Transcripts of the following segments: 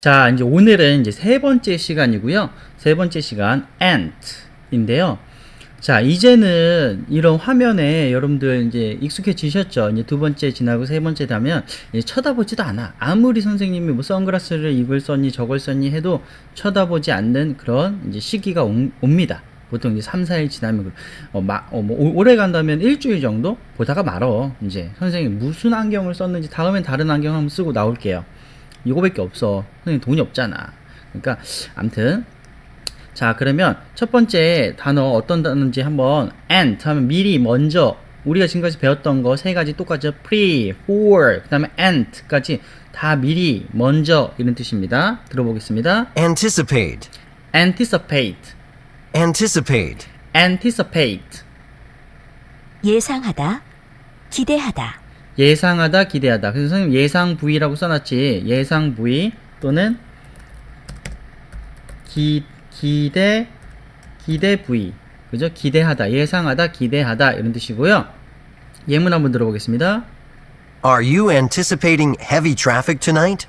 자, 이제 오늘은 이제 세 번째 시간이고요. 세 번째 시간 ant인데요. 자, 이제는 이런 화면에 여러분들 이제 익숙해지셨죠? 이제 두 번째 지나고 세 번째 이제 쳐다보지도 않아. 아무리 선생님이 뭐 선글라스를 이걸 썼니 저걸 썼니 해도 쳐다보지 않는 그런 이제 시기가 온- 옵니다. 보통 이제 3, 4일 지나면 그- 어, 마, 어, 뭐 오- 오래 간다면 일주일 정도 보다가 말어. 이제 선생님 무슨 안경을 썼는지 다음엔 다른 안경 한번 쓰고 나올게요. 이거밖에 없어. 선생님 돈이 없잖아. 그러니까 암튼 자 그러면 첫 번째 단어 어떤 단어인지 한번 and 하면 미리 먼저 우리가 지금까지 배웠던 거 세 가지 똑같죠. pre, for, 그 다음에 and까지 다 미리 먼저 이런 뜻입니다. 들어보겠습니다. Anticipate. anticipate, Anticipate. anticipate 예상하다, 기대하다, 예상하다, 기대하다. 그래서 선생님 예상 부위라고 써놨지. 예상 부위 또는 기, 기대, 기대 부위. 그죠? 기대하다, 예상하다, 기대하다. 이런 뜻이고요. 예문 한번 들어보겠습니다. Are you anticipating heavy traffic tonight?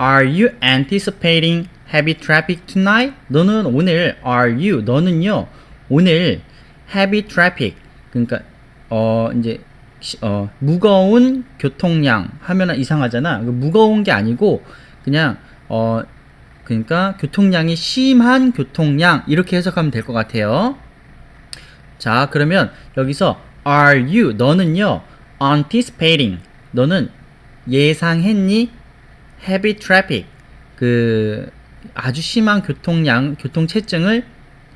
Are you anticipating heavy traffic tonight? 너는 오늘, are you, 너는요, 오늘 heavy traffic. 그러니까, 어, 이제, 시- 어, 무거운 교통량 하면 이상하잖아. 그 무거운 게 아니고, 그냥, 어, 그러니까 교통량이 심한 교통량 이렇게 해석하면 될 것 같아요. 자, 그러면 여기서 are you? 너는요? anticipating. 너는 예상했니? heavy traffic. 그 아주 심한 교통량 교통체증을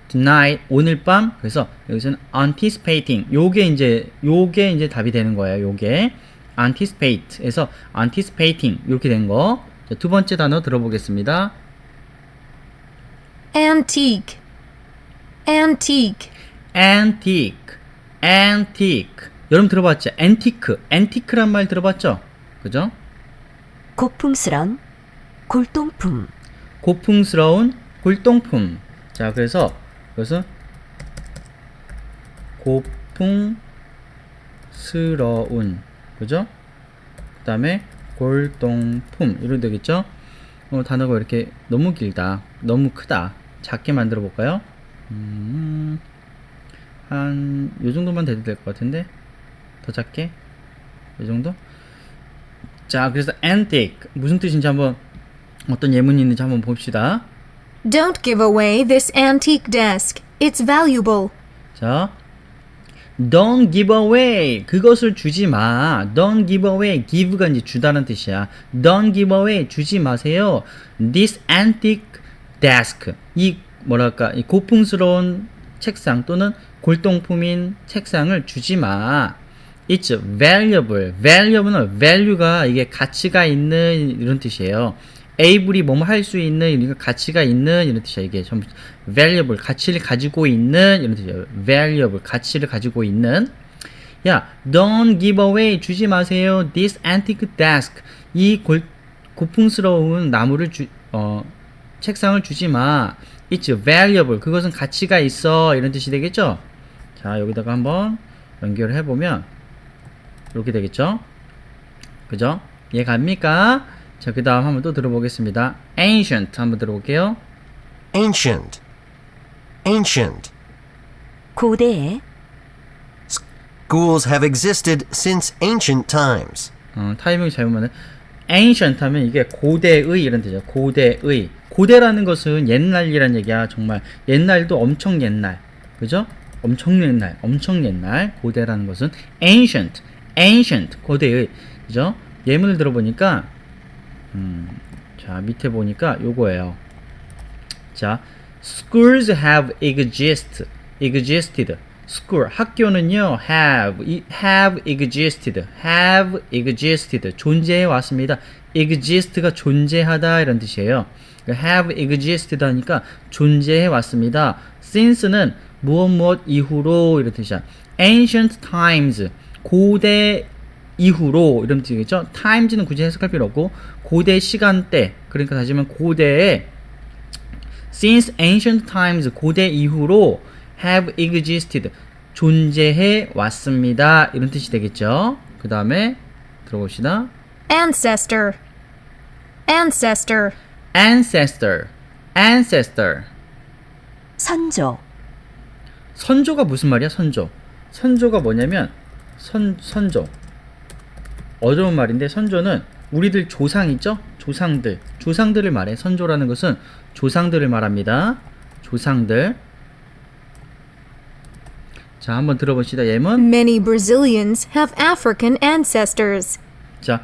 tonight 오늘 밤 그래서 여기서는 anticipating 요게 이제 요게 이제 답이 되는 거예요. 요게 anticipate에서 anticipating 이렇게 된 거. 자, 두 번째 단어 들어보겠습니다. antique, antique, antique, antique. 여러분 들어봤죠? antique, antique란 말 들어봤죠? 그죠? 고풍스런, 골동품, 고풍스러운 골동품. 자, 그래서 그래서 고풍스러운 그죠? 그 다음에 골동품 이런 되겠죠? 어, 단어가 이렇게 너무 길다, 너무 크다. 작게 만들어 볼까요? 음, 한, 요 정도만 돼도 될 것 같은데? 더 작게? 이 정도? 자, 그래서 antique. 무슨 뜻인지 한번, 어떤 예문이 있는지 한번 봅시다. Don't give away this antique desk. It's valuable. 자, don't give away. 그것을 주지 마. don't give away. give가 이제 주다는 뜻이야. don't give away. 주지 마세요. this antique desk. 이, 뭐랄까, 이 고풍스러운 책상 또는 골동품인 책상을 주지 마. It's valuable. valuable은 value가 이게 가치가 있는 이런 뜻이에요. Able이 뭐뭐 할 수 있는 이런 가치가 있는 이런 뜻이야. 이게 전부 valuable 가치를 가지고 있는 이런 뜻이에요. valuable 가치를 가지고 있는 야, don't give away 주지 마세요. This antique desk 이 골, 고풍스러운 나무를 주, 어, 책상을 주지 마. It's valuable 그것은 가치가 있어 이런 뜻이 되겠죠? 자 여기다가 한번 연결해 보면 이렇게 되겠죠? 그죠? 이해 갑니까? 자, 그 다음 한번 또 들어보겠습니다. ancient 한번 들어볼게요. Ancient. Ancient. 고대의, Schools have existed since ancient times. 어, 타이밍이 잘못하면 ancient 하면 이게 고대의 이런 뜻이죠. 고대의. 고대라는 것은 옛날이란 얘기야. 정말 옛날도 엄청 옛날. 그죠? 엄청 옛날. 엄청 옛날. 고대라는 것은 ancient. ancient. 고대의. 그죠? 예문을 들어보니까 음, 자, 밑에 보니까 요거예요. 자, schools have exist, existed. school 학교는요 have 이- have existed, have existed 존재해 왔습니다. exist가 존재하다 이런 뜻이에요. 그러니까 have existed 하니까 존재해 왔습니다. since는 무엇 무엇 이후로 이런 뜻이야. ancient times 고대 이후로 이런 뜻이겠죠. times는 굳이 해석할 필요 없고 고대 시간대 그러니까 다시 말하면 고대에 since ancient times 고대 이후로 have existed 존재해 왔습니다 이런 뜻이 되겠죠. 그 다음에 들어봅시다. Ancestor, ancestor, ancestor, ancestor. 선조, 선조가 무슨 말이야? 선조. 선조가 뭐냐면 선 선조. 어려운 말인데 선조는 우리들 조상 있죠? 조상들. 조상들을 말해. 선조라는 것은 조상들을 말합니다. 조상들. 자, 한번 들어봅시다. 예문. Many Brazilians have African ancestors. 자,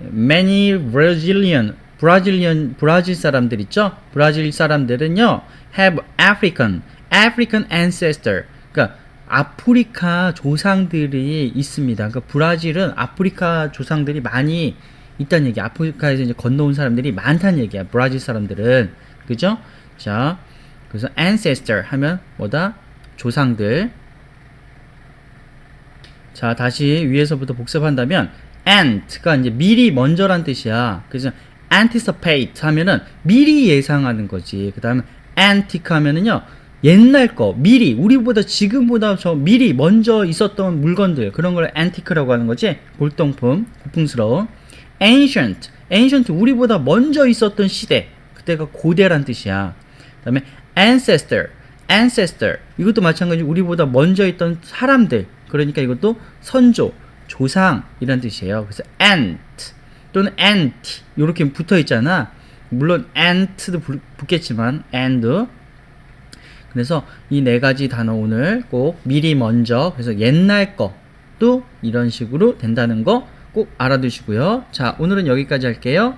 many Brazilian, 브라질리언, 브라질 사람들 있죠? 브라질 사람들은요, have African, African ancestor. 그러니까 아프리카 조상들이 있습니다. 그러니까 브라질은 아프리카 조상들이 많이 있다는 얘기. 아프리카에서 이제 건너온 사람들이 많다는 얘기야. 브라질 사람들은. 그죠? 자, 그래서 ancestor 하면 뭐다? 조상들. 자, 다시 위에서부터 복습한다면 ant가 이제 미리 먼저란 뜻이야. 그래서 anticipate 하면은 미리 예상하는 거지. 그다음에 antique 하면은요. 옛날 거, 미리 우리보다 지금보다 저 미리 먼저 있었던 물건들 그런 걸 antique라고 하는 거지. 골동품, 고풍스러운. ancient, ancient 우리보다 먼저 있었던 시대. 그때가 고대란 뜻이야. 그다음에 ancestor, ancestor 이것도 마찬가지 우리보다 먼저 있던 사람들 그러니까 이것도 선조 조상이란 뜻이에요 그래서 ant 또는 ant 이렇게 붙어 있잖아 물론 ant도 부- 붙겠지만 and 그래서 이 네 가지 단어 오늘 꼭 미리 먼저 그래서 옛날 것도 이런 식으로 된다는 거 꼭 알아두시고요. 자 오늘은 여기까지 할게요